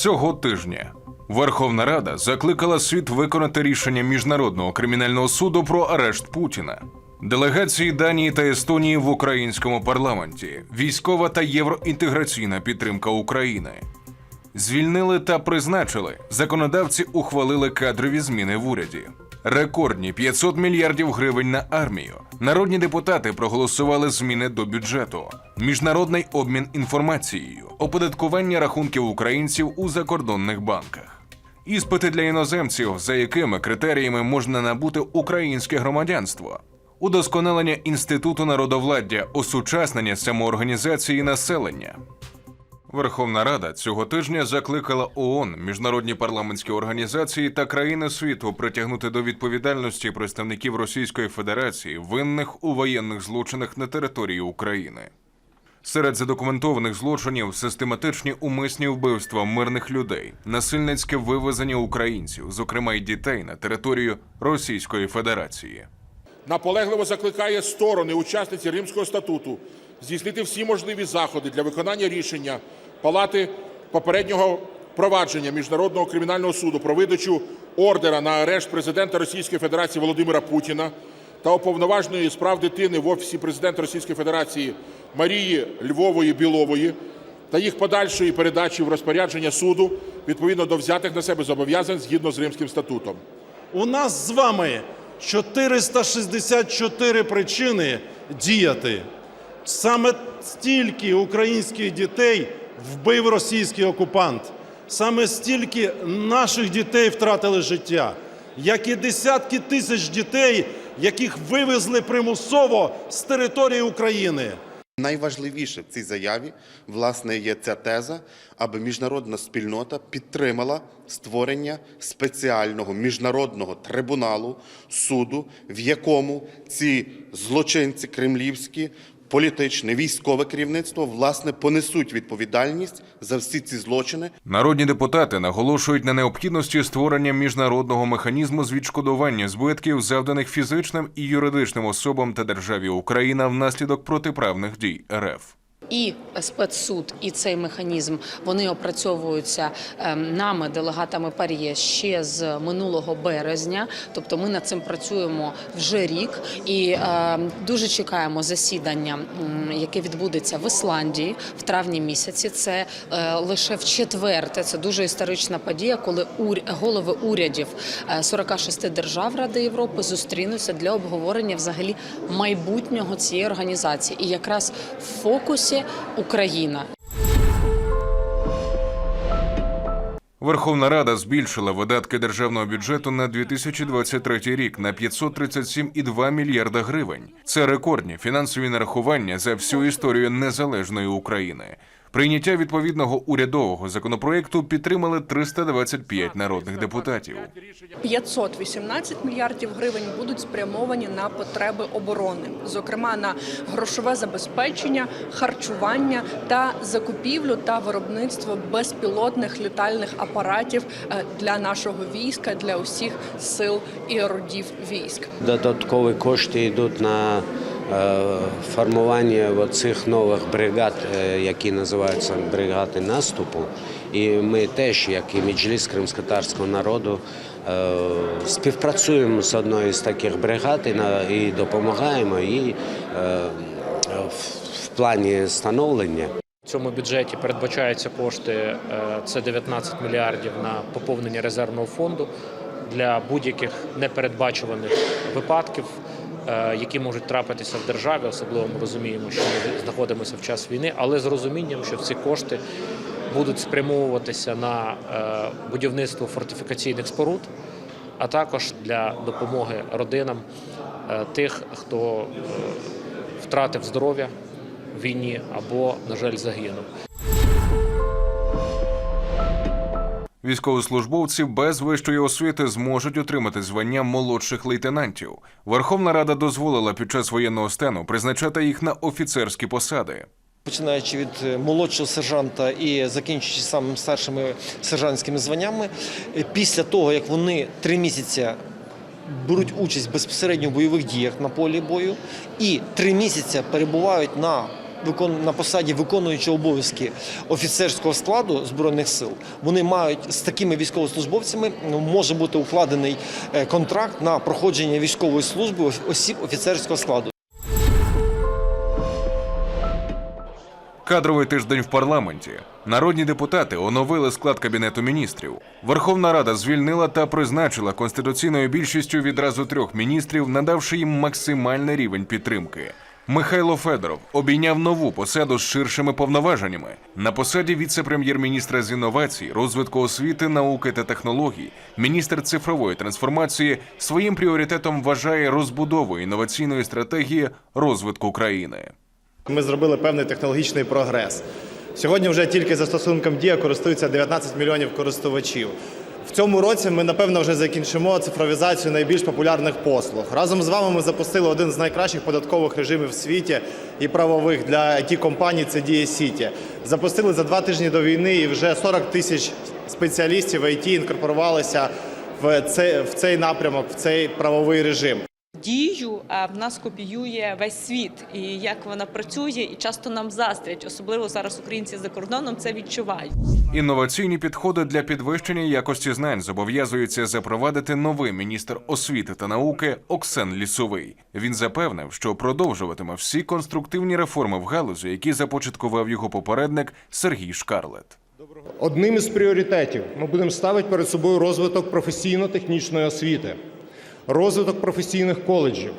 Цього тижня Верховна Рада закликала світ виконати рішення Міжнародного кримінального суду про арешт Путіна. Делегації Данії та Естонії в українському парламенті, військова та євроінтеграційна підтримка України. Звільнили та призначили. Законодавці ухвалили кадрові зміни в уряді. Рекордні 500 мільярдів гривень на армію. Народні депутати проголосували зміни до бюджету, міжнародний обмін інформацією, оподаткування рахунків українців у закордонних банках. Іспити для іноземців, за якими критеріями можна набути українське громадянство, удосконалення інституту народовладдя, осучаснення самоорганізації населення. Верховна Рада цього тижня закликала ООН, міжнародні парламентські організації та країни світу притягнути до відповідальності представників Російської Федерації, винних у воєнних злочинах на території України. Серед задокументованих злочинів систематичні умисні вбивства мирних людей, насильницьке вивезення українців, зокрема й дітей, на територію Російської Федерації. наполегливо закликає сторони учасниці Римського статуту здійснити всі можливі заходи для виконання рішення Палати попереднього провадження Міжнародного кримінального суду про видачу ордера на арешт президента Російської Федерації Володимира Путіна та уповноваженої з прав дитини в Офісі президента Російської Федерації Марії Львової Білової та їх подальшої передачі в розпорядження суду відповідно до взятих на себе зобов'язань згідно з Римським статутом. У нас з вами 464 причини діяти. Саме стільки українських дітей вбив російський окупант. Саме стільки наших дітей втратили життя, як і десятки тисяч дітей, яких вивезли примусово з території України. Найважливіше в цій заяві власне є ця теза, аби міжнародна спільнота підтримала створення спеціального міжнародного трибуналу суду, в якому ці злочинці кремлівські. Політичне військове керівництво власне понесуть відповідальність за всі ці злочини, Народні депутати наголошують на необхідності створення міжнародного механізму з відшкодування збитків, завданих фізичним і юридичним особам та державі Україна внаслідок протиправних дій РФ. І спецсуд, і цей механізм вони опрацьовуються ем, нами, делегатами ПАРЄ, ще з минулого березня. Тобто ми над цим працюємо вже рік і ем, дуже чекаємо засідання, яке відбудеться в Ісландії в травні місяці. Це е, лише в четверте. Це дуже історична подія, коли голови урядів е, 46 держав Ради Європи зустрінуться для обговорення взагалі майбутнього цієї організації. І якраз в фокусі Україна. Верховна Рада збільшила видатки державного бюджету на 2023 рік на 537,2 мільярда гривень. Це рекордні фінансові нарахування за всю історію незалежної України. Прийняття відповідного урядового законопроекту підтримали 325 народних депутатів. 518 мільярдів гривень будуть спрямовані на потреби оборони, зокрема на грошове забезпечення, харчування та закупівлю та виробництво безпілотних літальних апаратів е, для нашого війська, для усіх сил і родів військ. Додаткові кошти йдуть на формування цих нових бригад, е, які називаються бригади наступу. І ми теж, як і Меджліс кримськотарського народу, е, співпрацюємо з одною з таких бригад і, допомагаємо їй е, в- плані становлення. В цьому бюджеті передбачаються кошти е, це 19 мільярдів на поповнення резервного фонду для будь-яких непередбачуваних випадків, е, які можуть трапитися в державі. Особливо ми розуміємо, що ми знаходимося в час війни, але з розумінням, що ці кошти будуть спрямовуватися на е, будівництво фортифікаційних споруд, а також для допомоги родинам е, тих, хто е, втратив здоров'я в війні або, на жаль, загинув. Військовослужбовці без вищої освіти зможуть отримати звання молодших лейтенантів. Верховна Рада дозволила під час воєнного стану призначати їх на офіцерські посади. Починаючи від е, молодшого сержанта і закінчуючи самими старшими сержантськими званнями, е, після того як вони три місяці беруть участь безпосередньо в бойових діях на полі бою і три місяці перебувають на на посаді виконуючого обов'язки офіцерського складу збройних сил, вони мають з такими військовослужбовцями ну, може бути укладений е, контракт на проходження військової служби осіб офіцерського складу. Кадровий тиждень в парламенті. Народні депутати оновили склад кабінету міністрів. Верховна Рада звільнила та призначила конституційною більшістю відразу трьох міністрів, надавши їм максимальний рівень підтримки. Михайло Федоров обійняв нову посаду з ширшими повноваженнями на посаді віце-прем'єр-міністра з інновацій, розвитку освіти, науки та технологій. Міністр цифрової трансформації своїм пріоритетом вважає розбудову інноваційної стратегії розвитку країни. Ми зробили певний технологічний прогрес. Сьогодні вже тільки застосунком Дія користується 19 мільйонів користувачів. В цьому році ми напевно вже закінчимо цифровізацію найбільш популярних послуг. Разом з вами ми запустили один з найкращих податкових режимів в світі і правових для it компаній це Дія Сіті. Запустили за два тижні до війни, і вже 40 тисяч спеціалістів IT інкорпорувалися в цей напрямок, в цей правовий режим. Дію а, в нас копіює весь світ, і як вона працює, і часто нам заздрять, особливо зараз українці за кордоном це відчувають. Інноваційні підходи для підвищення якості знань зобов'язується запровадити новий міністр освіти та науки Оксен Лісовий. Він запевнив, що продовжуватиме всі конструктивні реформи в галузі, які започаткував його попередник Сергій Шкарлет. Одним із пріоритетів ми будемо ставити перед собою розвиток професійно-технічної освіти, розвиток професійних коледжів.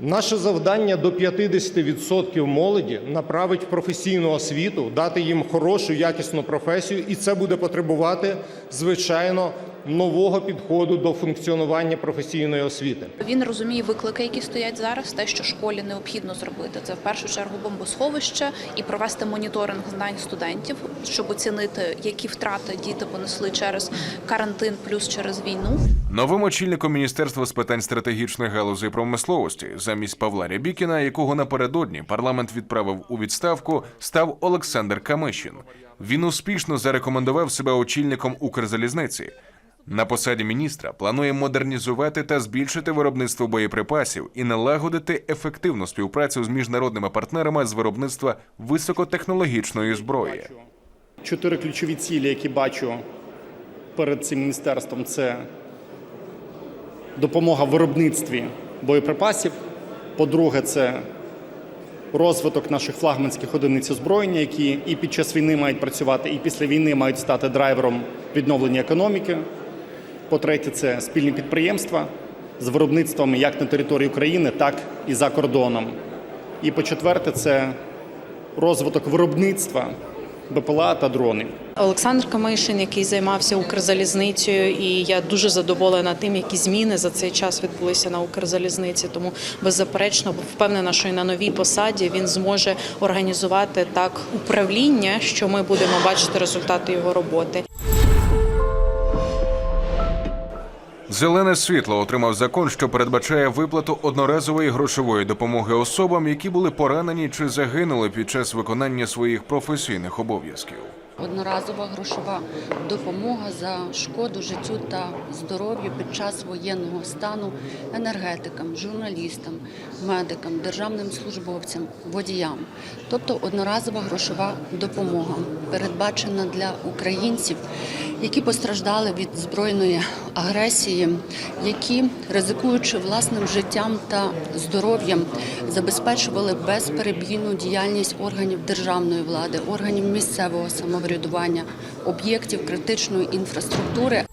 Наше завдання до 50% молоді направить в професійну освіту, дати їм хорошу, якісну професію, і це буде потребувати, звичайно, нового підходу до функціонування професійної освіти. Він розуміє виклики, які стоять зараз. Те, що школі необхідно зробити, це в першу чергу бомбосховище і провести моніторинг знань студентів, щоб оцінити, які втрати діти понесли через карантин, плюс через війну. Новим очільником міністерства з питань стратегічних галузей промисловості замість Павла Рябікіна, якого напередодні парламент відправив у відставку, став Олександр Камишин. Він успішно зарекомендував себе очільником Укрзалізниці. На посаді міністра планує модернізувати та збільшити виробництво боєприпасів і налагодити ефективну співпрацю з міжнародними партнерами з виробництва високотехнологічної зброї. Чотири ключові цілі, які бачу перед цим міністерством, це допомога в виробництві боєприпасів. По-друге, це розвиток наших флагманських одиниць озброєння, які і під час війни мають працювати, і після війни мають стати драйвером відновлення економіки. По-третє, це спільні підприємства з виробництвами як на території України, так і за кордоном. І по-четверте, це розвиток виробництва БПЛА та дронів. Олександр Камишин, який займався Укрзалізницею, і я дуже задоволена тим, які зміни за цей час відбулися на Укрзалізниці. Тому беззаперечно впевнена, що і на новій посаді він зможе організувати так управління, що ми будемо бачити результати його роботи. Зелене світло отримав закон, що передбачає виплату одноразової грошової допомоги особам, які були поранені чи загинули під час виконання своїх професійних обов'язків. Одноразова грошова допомога за шкоду життю та здоров'ю під час воєнного стану енергетикам, журналістам, медикам, державним службовцям, водіям. Тобто одноразова грошова допомога передбачена для українців, які постраждали від збройної агресії, які, ризикуючи власним життям та здоров'ям, забезпечували безперебійну діяльність органів державної влади, органів місцевого самоврядування, об'єктів критичної інфраструктури.